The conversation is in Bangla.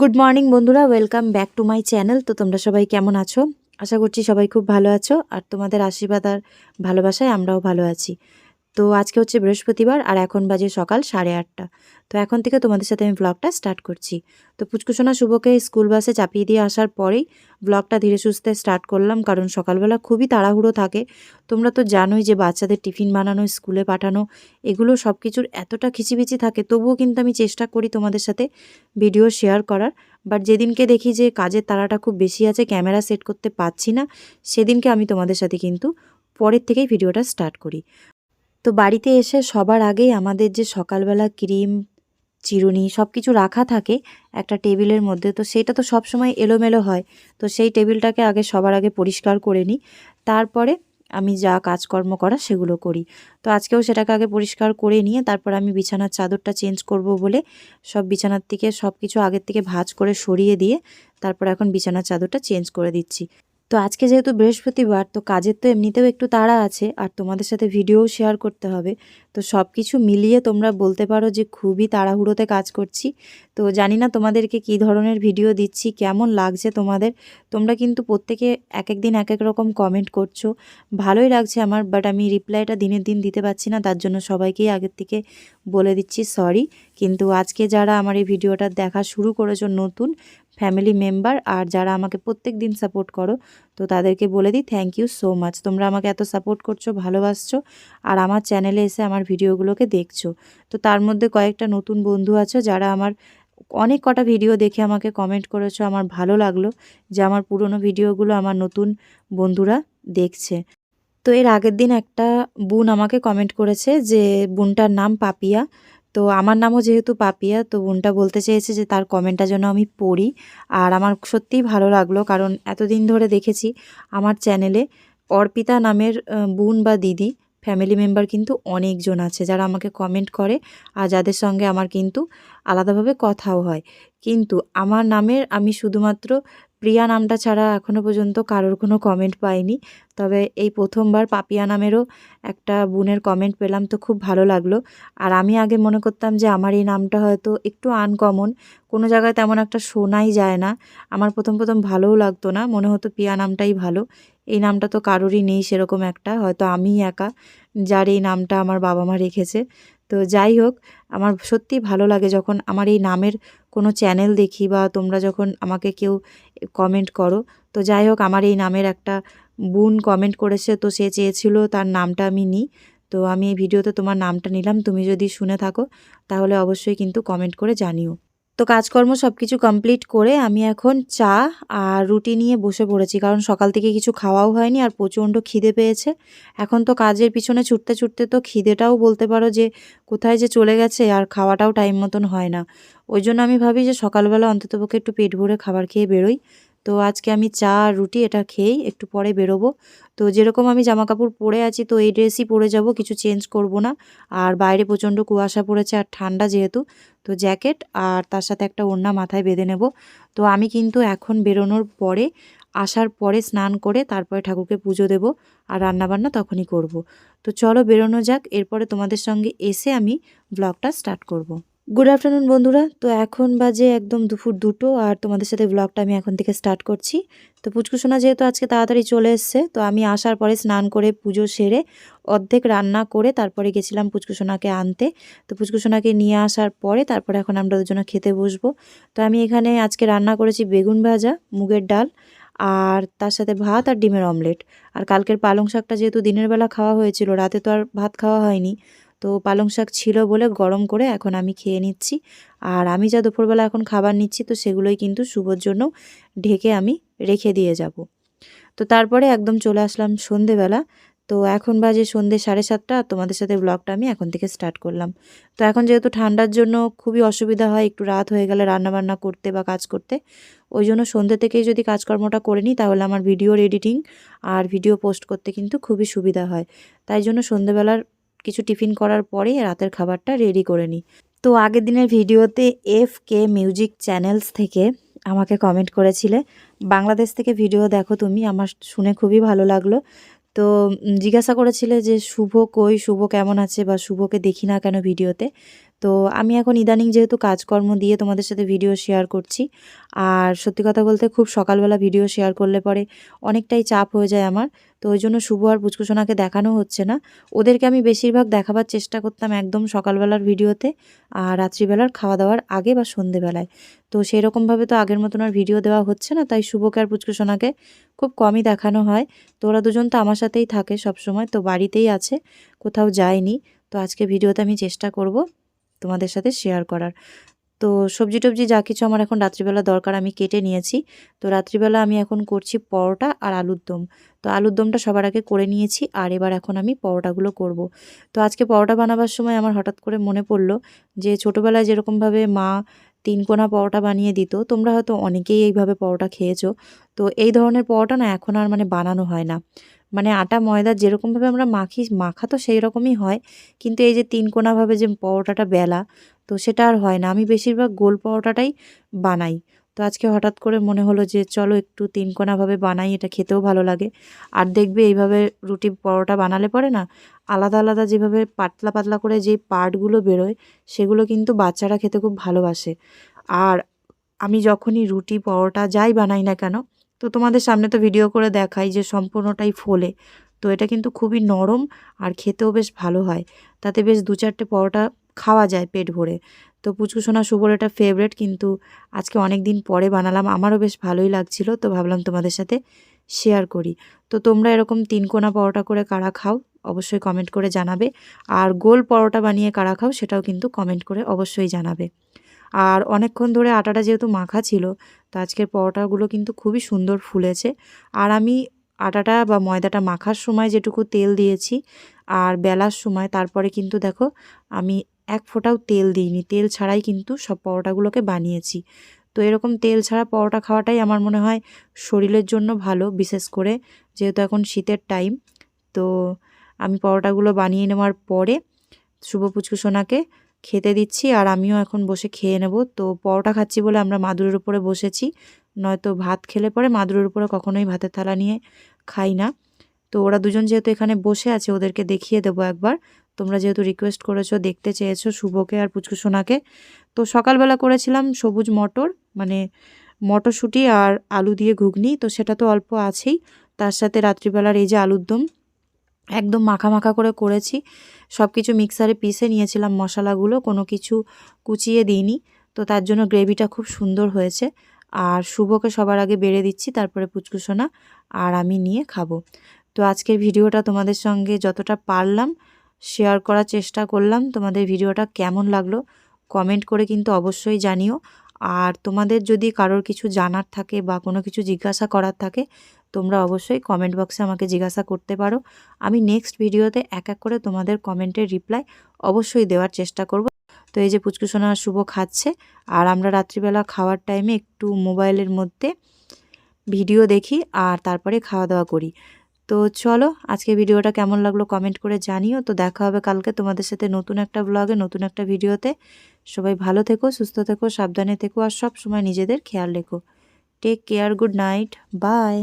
গুড মর্নিং বন্ধুরা। Welcome back to my channel তো তোমরা সবাই কেমন আছো? আশা করছি সবাই খুব ভালো আছো। আর তোমাদের আশীর্বাদ আর ভালোবাসায় আমরাও ভালো আছি। তো আজকে হচ্ছে বৃহস্পতিবার আর এখন বাজে সকাল সাড়ে আটটা। তো এখন থেকে তোমাদের সাথে আমি ব্লগটা স্টার্ট করছি। তো পুচকুসোনা শুভকে স্কুল বাসে চাপিয়ে দিয়ে আসার পরেই ব্লগটা ধীরে সুস্থে স্টার্ট করলাম কারণ সকালবেলা খুবই তাড়াহুড়ো থাকে। তোমরা তো জানোই যে বাচ্চাদের টিফিন বানানো স্কুলে পাঠানো, এগুলো সব কিছুর এতটা খিচিবিচি থাকে, তবুও কিন্তু আমি চেষ্টা করি তোমাদের সাথে ভিডিও শেয়ার করার। বাট যেদিনকে দেখি যে কাজের তাড়াটা খুব বেশি আছে ক্যামেরা সেট করতে পারছি না, সেদিনকে আমি তোমাদের সাথে কিন্তু পরের থেকেই ভিডিওটা স্টার্ট করি। তো বাড়িতে এসে সবার আগেই আমাদের যে সকালবেলা ক্রিম, চিরুনি সব কিছু রাখা থাকে একটা টেবিলের মধ্যে, তো সেটা তো সব সময় এলোমেলো হয়। তো সেই টেবিলটাকে আগে সবার আগে পরিষ্কার করে নিই। তারপরে আমি যা কাজকর্ম করা সেগুলো করি। তো আজকেও সেটাকে আগে পরিষ্কার করে নিয়ে তারপর আমি বিছানার চাদরটা চেঞ্জ করব বলে সব বিছানার থেকে সব কিছু আগের থেকে ভাজ করে সরিয়ে দিয়ে তারপর এখন বিছানার চাদরটা চেঞ্জ করে দিচ্ছি। তো আজকে যেহেতু বৃহস্পতিবার, তো কাজের তো এমনিতেও একটু তাড়া আছে, আর তোমাদের সাথে ভিডিও শেয়ার করতে হবে। তো সব কিছু মিলিয়ে তোমরা বলতে পারো যে খুবই তাড়াহুড়োতে কাজ করছি। তো জানি না তোমাদেরকে কী ধরনের ভিডিও দিচ্ছি, কেমন লাগছে তোমাদের? তোমরা কিন্তু প্রত্যেকে এক এক দিন এক এক রকম কমেন্ট করছ। ভালোই লাগছে আমার বাট আমি রিপ্লাইটা দিনের দিন দিতে পারছি না, তার জন্য সবাইকেই আগের থেকে বলে দিচ্ছি সরি কিন্তু আজকে যারা আমার এই ভিডিওটা দেখা শুরু করেছ নতুন ফ্যামিলি মেম্বার আর যারা আমাকে প্রত্যেক দিন সাপোর্ট করো, তো তাদেরকে বলে দিই থ্যাংক ইউ সো মাচ তোমরা আমাকে এত সাপোর্ট করছ, ভালোবাসছো আর আমার চ্যানেলে এসে আমার ভিডিওগুলোকে দেখছ। তো তার মধ্যে কয়েকটা নতুন বন্ধু আছো যারা আমার অনেক কটা ভিডিও দেখে আমাকে কমেন্ট করেছ, আমার ভালো লাগল যে আমার পুরনো ভিডিওগুলো আমার নতুন বন্ধুরা দেখছে। তো এর আগের দিন একটা বোন আমাকে কমেন্ট করেছে যে বোনটার নাম পাপিয়া তো আমার নামও যেহেতু পাপিয়া, তো বোনটা বলতে চেয়েছে যে তার কমেন্টটা যেন আমি পড়ি। আর আমার সত্যিই ভালো লাগল, কারণ এতদিন ধরে দেখেছি আমার চ্যানেলে অর্পিতা নামের বোন বা দিদি ফ্যামিলি মেম্বার কিন্তু অনেকজন আছে যারা আমাকে কমেন্ট করে আর যাদের সঙ্গে আমার কিন্তু আলাদাভাবে কথাও হয়। কিন্তু আমার নামের আমি শুধুমাত্র প্রিয়া নামটা ছাড়া এখনও পর্যন্ত কারোর কোনো কমেন্ট পাইনি। তবে এই প্রথমবার পাপিয়া নামেরও একটা বোনের কমেন্ট পেলাম তো খুব ভালো লাগল। আর আমি আগে মনে করতাম যে আমার এই নামটা হয়তো একটু আনকমন কোনো জায়গায় তেমন একটা শোনাই যায় না। আমার প্রথম প্রথম ভালোও লাগতো না, মনে হতো পিয়া নামটাই ভালো। এই নামটা তো কারোরই নেই সেরকম একটা, হয়তো আমিই একা যার এই নামটা আমার বাবা মা রেখেছে। তো যাই হোক, আমার সত্যি ভালো লাগে যখন আমার এই নামের কোনো চ্যানেল দেখি বা তোমরা যখন আমাকে কেউ কমেন্ট করো। তো যাই হোক, আমার এই নামের একটা বোন কমেন্ট করেছে, তো সে চেয়েছিল তার নামটা আমি নিই। তো আমি এই ভিডিওতে তোমার নামটা নিলাম। তুমি যদি শুনে থাকো, তাহলে অবশ্যই কিন্তু কমেন্ট করে জানিও। তো কাজকর্ম সব কিছু কমপ্লিট করে আমি এখন চা আর রুটি নিয়ে বসে পড়েছি। কারণ সকাল থেকে কিছু খাওয়াও হয়নি আর প্রচণ্ড খিদে পেয়েছে। এখন তো কাজের পিছনে ছুটতে ছুটতে তো খিদেটাও বলতে পারো যে কোথায় যে চলে গেছে আর খাওয়াটাও টাইম মতন হয় না। ওই জন্য আমি ভাবি যে সকালবেলা অন্ততপক্ষে একটু পেট ভরে খাবার খেয়ে বেরোই। তো আজকে আমি চা আর রুটি এটা খেয়েই একটু পরে বেরোবো। তো যেরকম আমি জামা কাপড় পরে আছি, তো এই ড্রেসই পরে যাব, কিছু চেঞ্জ করব না। আর বাইরে প্রচণ্ড কুয়াশা পড়েছে আর ঠান্ডা যেহেতু, তো জ্যাকেট আর তার সাথে একটা ওড়না মাথায় বেঁধে নেব। তো আমি কিন্তু এখন বেরোনোর পরে, আসার পরে স্নান করে তারপরে ঠাকুরকে পুজো দেব আর রান্নাবান্না তখনই করব। তো চলো বেরোনো যাক, এরপরে তোমাদের সঙ্গে এসে আমি ব্লগটা স্টার্ট করব। গুড আফটারনুন বন্ধুরা। তো এখন বাজে একদম দুপুর দুটো, আর তোমাদের সাথে ব্লগটা আমি এখন থেকে স্টার্ট করছি। তো পুচকুসোনা যেহেতু আজকে তাড়াতাড়ি চলে এসছে, তো আমি আসার পরে স্নান করে পুজো সেরে অর্ধেক রান্না করে তারপরে গেছিলাম পুচকুসোনাকে আনতে। তো পুচকুসোনাকে নিয়ে আসার পরে তারপরে এখন আমরা দুজনে খেতে বসবো। তো আমি এখানে আজকে রান্না করেছি বেগুন ভাজা, মুগের ডাল, আর তার সাথে ভাত আর ডিমের অমলেট আর কালকের পালং শাকটা যেহেতু দিনের বেলা খাওয়া হয়েছিল, রাতে তো আর ভাত খাওয়া হয়নি তো পালং শাক ছিল বলে গরম করে এখন আমি খেয়ে নিচ্ছি। আর আমি যা দুপুরবেলা এখন খাবার নিচ্ছি, তো সেগুলোই কিন্তু শুভর জন্য ঢেকে আমি রেখে দিয়ে যাব। তো তারপরে একদম চলে আসলাম সন্ধেবেলা। তো এখন বাজে সন্ধে সাড়ে সাতটা। তোমাদের সাথে ব্লগটা আমি এখন থেকে স্টার্ট করলাম। তো এখন যেহেতু ঠান্ডার জন্য খুবই অসুবিধা হয়, একটু রাত হয়ে গেলে রান্নাবান্না করতে বা কাজ করতে, ওই জন্য সন্ধ্যে থেকেই যদি কাজকর্মটা করে নিই, তাহলে আমার ভিডিওর এডিটিং আর ভিডিও পোস্ট করতে কিন্তু খুবই সুবিধা হয়। তাই জন্য সন্ধেবেলার কিছু টিফিন করার পরেই রাতের খাবারটা রেডি করে নিই। তো আগের দিনের ভিডিওতে এফ কে মিউজিক চ্যানেলস থেকে আমাকে কমেন্ট করেছিলে, বাংলাদেশ থেকে ভিডিও দেখো তুমি, আমার শুনে খুবই ভালো লাগল। তো জিজ্ঞাসা করেছিলে যে শুভ কই, শুভ কেমন আছে বা শুভকে দেখি না কেন ভিডিওতে? তো আমি এখন ইদানিং যেহেতু কাজকর্ম দিয়ে তোমাদের সাথে ভিডিও শেয়ার করছি, আর সত্যি কথা বলতে খুব সকালবেলা ভিডিও শেয়ার করলে পরে অনেকটাই চাপ হয়ে যায় আমার, তো ওই জন্য শুভ আর পুচকুসোনাকে দেখানো হচ্ছে না। ওদেরকে আমি বেশিরভাগ দেখাবার চেষ্টা করতাম একদম সকালবেলার ভিডিওতে আর রাত্রিবেলার খাওয়া দাওয়ার আগে বা সন্ধেবেলায়। তো সেই রকমভাবে তো আগের মতন আর ভিডিও দেওয়া হচ্ছে না, তাই শুভকে আর পুচকুসোনাকে খুব কমই দেখানো হয়। তো ওরা দুজন তো আমার সাথেই থাকে সবসময়, তো বাড়িতেই আছে, কোথাও যায়নি। তো আজকে ভিডিওতে আমি চেষ্টা করব তোমাদের সাথে শেয়ার করার। তো সবজি টবজি যা কিছু আমার এখন রাত্রিবেলা দরকার আমি কেটে নিয়েছি। তো রাত্রিবেলা আমি এখন করছি পরোটা আর আলুর দম। তো আলুর দমটা সবার আগে করে নিয়েছি আর এবার এখন আমি পরোটাগুলো করব। তো আজকে পরোটা বানাবার সময় আমার হঠাৎ করে মনে পড়ল যে ছোটোবেলায় যেরকমভাবে মা তিন কোনা পরোটা বানিয়ে দিত, তোমরা হয়তো অনেকেই এইভাবে পরোটা খেয়েছো। তো এই ধরনের পরোটা না এখন আর মানে বানানো হয় না। মানে আটা, ময়দা যেরকমভাবে আমরা মাখি, মাখা তো সেই রকমই হয়। কিন্তু এই যে তিন কোনাভাবে যে পরোটাটা বেলা, তো সেটা আর হয় না। আমি বেশিরভাগ গোল পরোটাটাই বানাই। তো আজকে হঠাৎ করে মনে হলো যে চলো একটু তিন কোনাভাবে বানাই, এটা খেতেও ভালো লাগে। আর দেখবে এইভাবে রুটি পরোটা বানালে পরে না, আলাদা আলাদা যেভাবে পাতলা পাতলা করে যে পার্টগুলো বেরোয়, সেগুলো কিন্তু বাচ্চারা খেতে খুব ভালোবাসে। আর আমি যখনই রুটি, পরোটা যাই বানাই না কেন তো তোমাদের সামনে তো ভিডিও করে দেখাই যে সম্পূর্ণটাই ফোলে। তো এটা কিন্তু খুবই নরম আর খেতেও বেশ ভালো হয়। তাতে বেশ দু চারটে পরোটা খাওয়া যায় পেট ভরে। তো পুচকুসোনা শুভর এটা ফেভারেট কিন্তু আজকে অনেক দিন পরে বানালাম, আমারও বেশ ভালোই লাগছিল, তো ভাবলাম তোমাদের সাথে শেয়ার করি। তো তোমরা এরকম তিন কোনা পরোটা করে কারা খাও অবশ্যই কমেন্ট করে জানাবে। আর গোল পরোটা বানিয়ে কারা খাও সেটাও কিন্তু কমেন্ট করে অবশ্যই জানাবে। আর অনেকক্ষণ ধরে আটাটা যেহেতু মাখা ছিল, তো আজকের পরোটাগুলো কিন্তু খুবই সুন্দর ফুলেছে। আর আমি আটাটা বা ময়দাটা মাখার সময় যেটুকু তেল দিয়েছি আর বেলার সময়, তারপরে কিন্তু দেখো আমি এক ফোঁটাও তেল দিইনি। তেল ছাড়াই কিন্তু সব পরোটাগুলোকে বানিয়েছি। তো এরকম তেল ছাড়া পরোটা খাওয়াটাই আমার মনে হয় শরীরের জন্য ভালো, বিশেষ করে যেহেতু এখন শীতের টাইম। তো আমি পরোটাগুলো বানিয়ে নেওয়ার পরে শুভ পুচকুসোনাকে খেতে দিচ্ছি আর আমিও এখন বসে খেয়ে নেব। তো পরোটা খাচ্ছি বলে আমরা মাদুরের উপরে বসেছি। নয়তো ভাত খেলে পরে মাদুরের উপরে কখনোই ভাতের থালা নিয়ে খাই না। তো ওরা দুজন যেহেতু এখানে বসে আছে, ওদেরকে দেখিয়ে দেবো একবার। তোমরা যেহেতু রিকোয়েস্ট করেছ, দেখতে চেয়েছো শুভকে আর পুচকু সোনাকে। তো সকালবেলা করেছিলাম সবুজ মটর মানে মটরশুঁটি আর আলু দিয়ে ঘুগনি। তো সেটা তো অল্প আছেই। তার সাথে রাত্রিবেলার এই যে আলুর দম একদম মাখা মাখা করে করেছি। সব কিছু মিক্সারে পিষে নিয়েছিলাম মশলাগুলো, কোনো কিছু কুচিয়ে দিইনি। তো তার জন্য গ্রেভিটা খুব সুন্দর হয়েছে। আর শুভকে সবার আগে বেড়ে দিচ্ছি, তারপরে পুচকুসোনা আর আমি নিয়ে খাব। তো আজকের ভিডিওটা তোমাদের সঙ্গে যতটা পারলাম শেয়ার করার চেষ্টা করলাম। তোমাদের ভিডিওটা কেমন লাগল কমেন্ট করে কিন্তু অবশ্যই জানিও। আর তোমাদের যদি কারোর কিছু জানার থাকে বা কোনো কিছু জিজ্ঞাসা করার থাকে, তোমরা অবশ্যই কমেন্ট বক্সে আমাকে জিজ্ঞাসা করতে পারো। আমি নেক্সট ভিডিওতে এক এক করে তোমাদের কমেন্টের রিপ্লাই অবশ্যই দেওয়ার চেষ্টা করব। তো এই যে পুচকুসোনা শুভ খাচ্ছে, আর আমরা রাত্রিবেলা খাওয়ার টাইমে একটু মোবাইলের মধ্যে ভিডিও দেখি আর তারপরে খাওয়া দাওয়া করি। তো চলো, আজকে ভিডিওটা কেমন লাগল কমেন্ট করে জানিও। তো দেখা হবে কালকে তোমাদের সাথে নতুন একটা ব্লগে নতুন একটা ভিডিওতে। সবাই ভালো থেকো, সুস্থ থেকো, সাবধানে থেকো, আর সব সময় নিজেদের খেয়াল রেখো। Take care good night bye